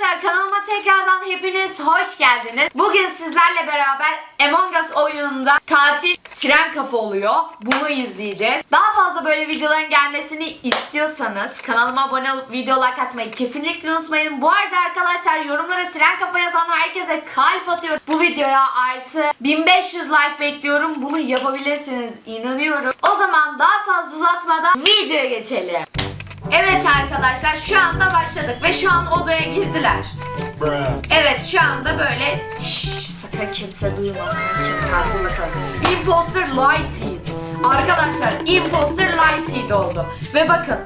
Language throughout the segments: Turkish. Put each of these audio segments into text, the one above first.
Arkadaşlar kanalıma tekrardan hepiniz hoş geldiniz. Bugün sizlerle beraber Among Us oyununda katil siren kafa oluyor. Bunu izleyeceğiz. Daha fazla böyle videoların gelmesini istiyorsanız kanalıma abone olup video like atmayı kesinlikle unutmayın. Bu arada arkadaşlar yorumlara siren kafa yazan herkese kalp atıyorum. Bu videoya artı 1500 like bekliyorum. Bunu yapabilirsiniz inanıyorum. O zaman daha fazla uzatmadan videoya geçelim. Evet arkadaşlar şu anda başladık ve şu an odaya girdiler. Evet şu anda böyle Şşş, sakın kimse duymasın kim katil bakalım. Imposter Lighted. Arkadaşlar Imposter Lighted oldu. Ve bakın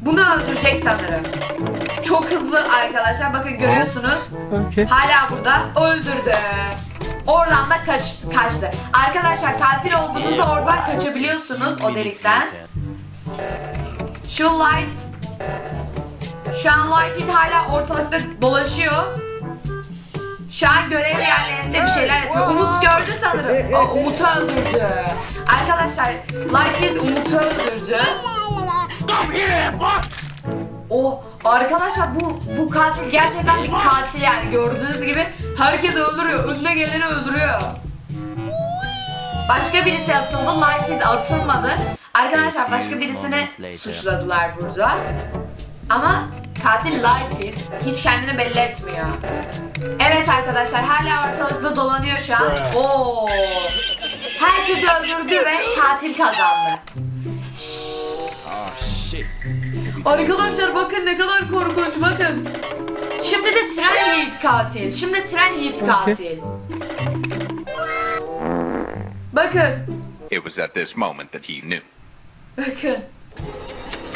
bunu öldürecek sanırım. Çok hızlı arkadaşlar bakın görüyorsunuz. Okay. Hala burada öldürdü. Oradan da kaç, kaçtı. Arkadaşlar katil olduğunuzda oradan kaçabiliyorsunuz o delikten. Şu light şu an Lighted hala ortalıkta dolaşıyor. Şu an görev yerlerinde bir şeyler yapıyor. Umut gördü sanırım. Aa, Umut'u öldürdü. Arkadaşlar Lighted Umut'u öldürdü. Oh arkadaşlar bu bu katil gerçekten bir katil yani gördüğünüz gibi herkes öldürüyor. Önüne geleni öldürüyor. Başka birisi atıldı. Lighted atılmadı. Arkadaşlar başka birisini suçladılar burada. Ama katil Lighted hiç kendini belli etmiyor. Evet arkadaşlar hala ortalıkta dolanıyor şu an. Oo. Herkesi öldürdü ve katil kazandı. Arkadaşlar bakın ne kadar korkunç bakın. Şimdi de Siren Heat katil. Şimdi Siren Heat katil. Bakın. It was at this moment that he knew. Bakın.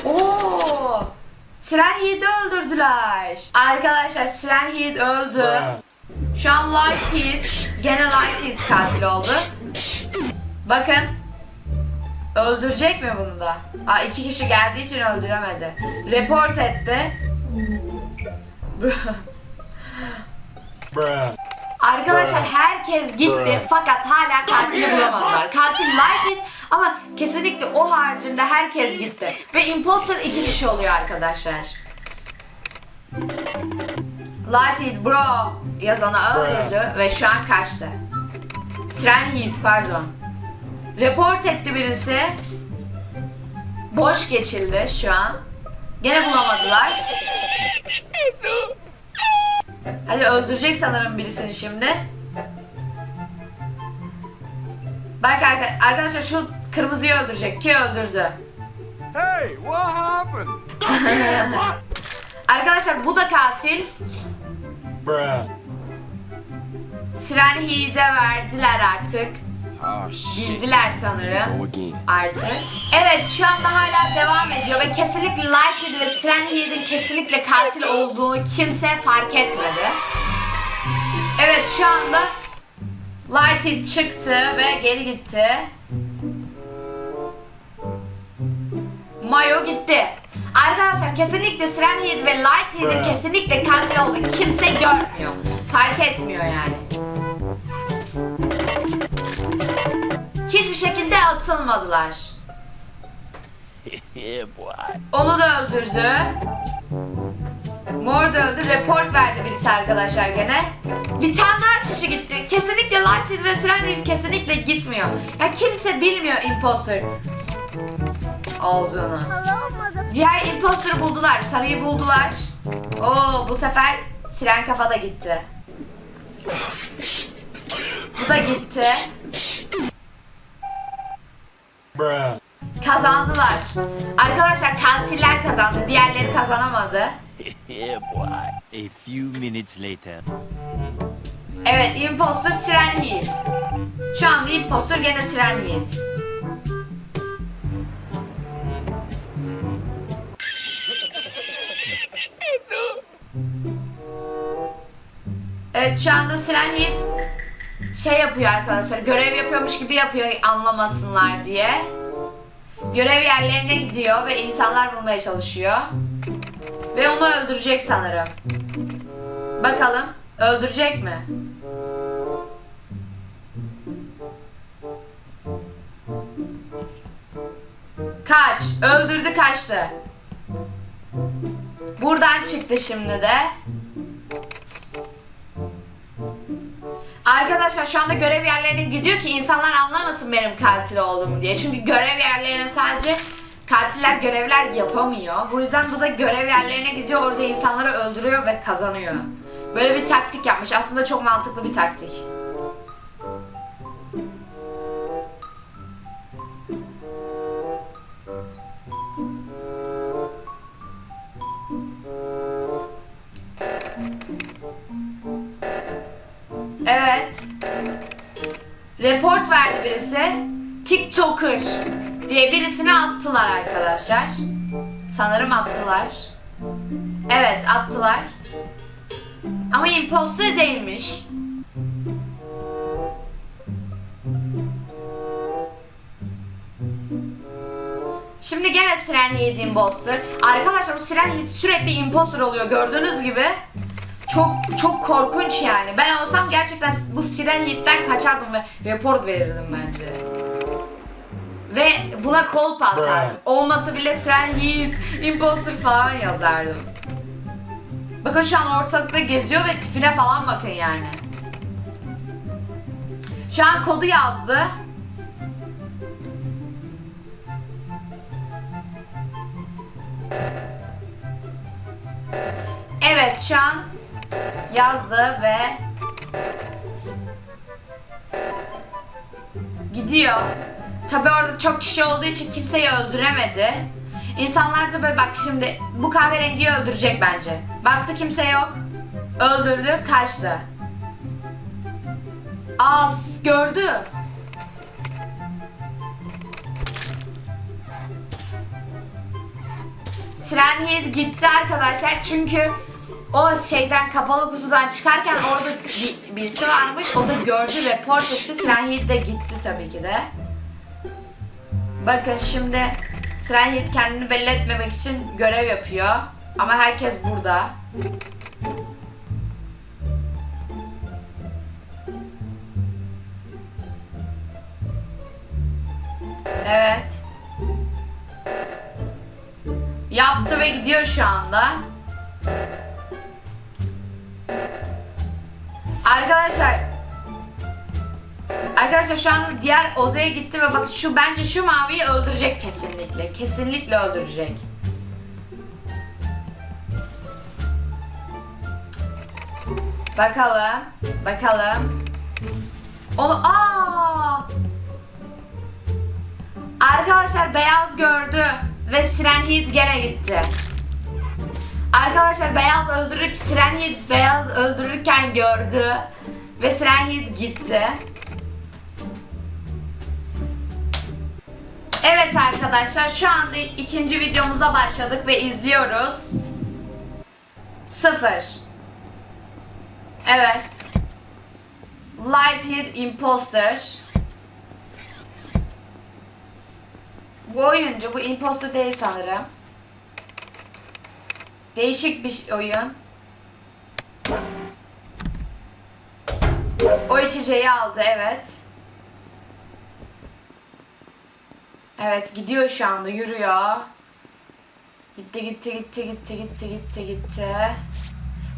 Oo! Siren Heat'i öldürdüler. Arkadaşlar Siren Heat öldü. Şu an Light Heat, gene Light Heat katil oldu. Bakın. Öldürecek mi bunu da? Aa iki kişi geldiği için öldüremedi. Report etti. Bruh. Arkadaşlar herkes gitti fakat hala katili bulamadılar. Katil ama kesinlikle o haricinde herkes gitti. Ve imposter iki kişi oluyor arkadaşlar. Light Heat bro yazanı öldürdü ve şu an kaçtı. Siren Heat pardon. Report etti birisi. Boş geçildi şu an. Gene bulamadılar. Hadi öldürecek sanırım birisini şimdi. Bak arka- arkadaşlar şu kırmızıyı öldürecek. Ki öldürdü. Hey, what happened? Arkadaşlar bu da katil. Bruh. Siren Heat'e verdiler artık. Oh shit. Bildiler sanırım. Artık. Evet şu anda hala devam ediyor ve kesinlikle Lighted ve Siren Heat'in kesinlikle katil olduğunu kimse fark etmedi. Evet şu anda Lighted çıktı ve geri gitti. Kesinlikle Siren Heat ve Lighthead'in kesinlikle katil olduğunu kimse görmüyor. Fark etmiyor yani. Hiçbir şekilde atılmadılar. Onu da öldürdü. Mor da öldü. Report verdi birisi arkadaşlar gene. Bir tane daha kişi gitti. Kesinlikle Lighted ve Siren kesinlikle gitmiyor. Ya kimse bilmiyor imposter olduğunu. Diğer imposter'ı buldular. Sarıyı buldular. Oo bu sefer siren kafa da gitti. Bu da gitti. Kazandılar. Arkadaşlar katiller kazandı. Diğerleri kazanamadı. A few minutes later. Evet imposter Siren Heat. Şu anda imposter gene Siren Heat. Evet şu anda Siren şey yapıyor arkadaşlar. Görev yapıyormuş gibi yapıyor anlamasınlar diye. Görev yerlerine gidiyor ve insanlar bulmaya çalışıyor. Ve onu öldürecek sanırım. Bakalım öldürecek mi? Kaç. Öldürdü kaçtı. Buradan çıktı şimdi de. Arkadaşlar şu anda görev yerlerine gidiyor ki insanlar anlamasın benim katil olduğumu diye. Çünkü görev yerlerine sadece katiller görevler yapamıyor. Bu yüzden bu da görev yerlerine gidiyor orada insanları öldürüyor ve kazanıyor. Böyle bir taktik yapmış. Aslında çok mantıklı bir taktik. Evet. Report verdi birisi. TikToker diye birisini attılar arkadaşlar. Sanırım attılar. Evet attılar. Ama imposter değilmiş. Şimdi gene Siren Yiğit imposter. Arkadaşlar bu Siren Yiğit sürekli imposter oluyor gördüğünüz gibi. Çok çok korkunç yani. Ben olsam gerçekten bu Siren Yiğit'ten kaçardım ve report verirdim bence. Ve buna kolpa atardım. Olmasa bile Siren Yiğit, imposter falan yazardım. Bakın şu an ortalıkta geziyor ve tipine falan bakın yani. Şu an kodu yazdı. Evet şu an yazdı ve gidiyor. Tabi orada çok kişi olduğu için kimseyi öldüremedi. İnsanlar da böyle bak şimdi bu kahverengiyi öldürecek bence. Baktı kimse yok. Öldürdü, kaçtı. As gördü. Siren Heat gitti arkadaşlar çünkü o şeyden kapalı kutudan çıkarken orada bir, birisi varmış o da gördü report etti Heat de gitti tabii ki de. Bakın şimdi Heat kendini belli etmemek için görev yapıyor ama herkes burada. Evet. Yaptı ve gidiyor şu anda. Arkadaşlar Arkadaşlar şu anda diğer odaya gitti ve bak şu bence şu maviyi öldürecek kesinlikle. Kesinlikle öldürecek. Bakalım. Bakalım. Onu aa! Arkadaşlar beyaz gördü ve Siren Heat gene gitti. Arkadaşlar beyaz öldürür Siren Heat beyaz öldürürken gördü ve Siren Heat gitti. Evet arkadaşlar şu anda ikinci videomuza başladık ve izliyoruz. Sıfır. Evet. Lighthead Imposter. Bu oyuncu, bu imposter değil sanırım. Değişik bir oyun. O içeceği aldı, evet. Evet, gidiyor şu anda, yürüyor. Gitti, gitti, gitti, gitti, gitti, gitti, gitti.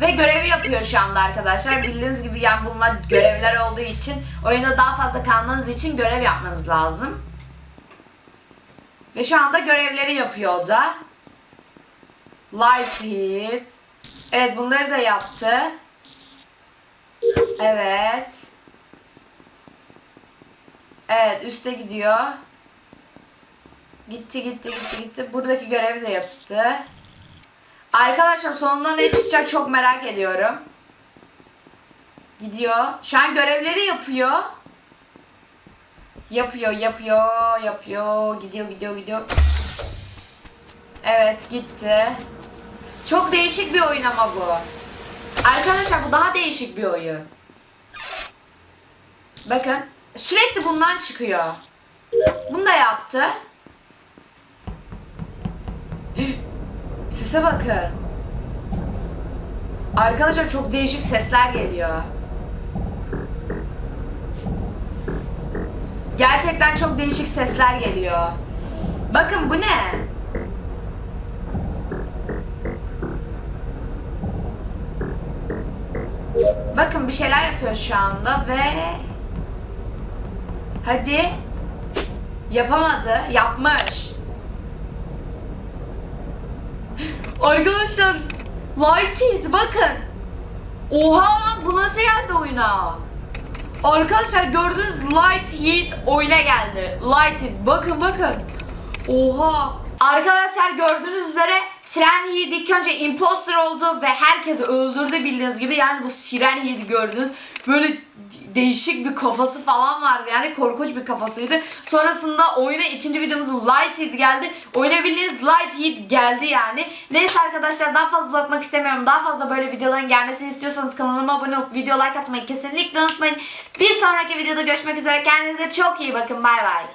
Ve görevi yapıyor şu anda arkadaşlar. Bildiğiniz gibi yani bunlar görevler olduğu için oyunda daha fazla kalmanız için görev yapmanız lazım. Ve şu anda görevleri yapıyor o da. Light hit. Evet bunları da yaptı. Evet. Evet üste gidiyor. Gitti gitti gitti gitti. Buradaki görevi de yaptı. Arkadaşlar sonunda ne çıkacak çok merak ediyorum. Gidiyor. Şu an görevleri yapıyor. Yapıyor, yapıyor, yapıyor. Gidiyor, gidiyor, gidiyor. Evet, gitti. Çok değişik bir oyun ama bu. Arkadaşlar bu daha değişik bir oyun. Bakın, sürekli bundan çıkıyor. Bunu da yaptı. Sese bakın. Arkadaşlar çok değişik sesler geliyor. Gerçekten çok değişik sesler geliyor. Bakın bu ne? Bakın bir şeyler yapıyor şu anda ve... Hadi. Yapamadı. Yapmış. Arkadaşlar Light It bakın. Oha lan bu nasıl geldi oyuna? Arkadaşlar gördüğünüz Light Heat oyuna geldi. Light It bakın bakın. Oha. Arkadaşlar gördüğünüz üzere Siren Heat ilk önce imposter oldu ve herkesi öldürdü bildiğiniz gibi. Yani bu Siren Heat gördünüz. Böyle değişik bir kafası falan vardı yani korkunç bir kafasıydı. Sonrasında oyuna ikinci videomuz Light Heat geldi. Oyuna bildiğiniz Light Heat geldi yani. Neyse arkadaşlar daha fazla uzatmak istemiyorum. Daha fazla böyle videoların gelmesini istiyorsanız kanalıma abone olup video like atmayı kesinlikle unutmayın. Bir sonraki videoda görüşmek üzere. Kendinize çok iyi bakın. Bay bay.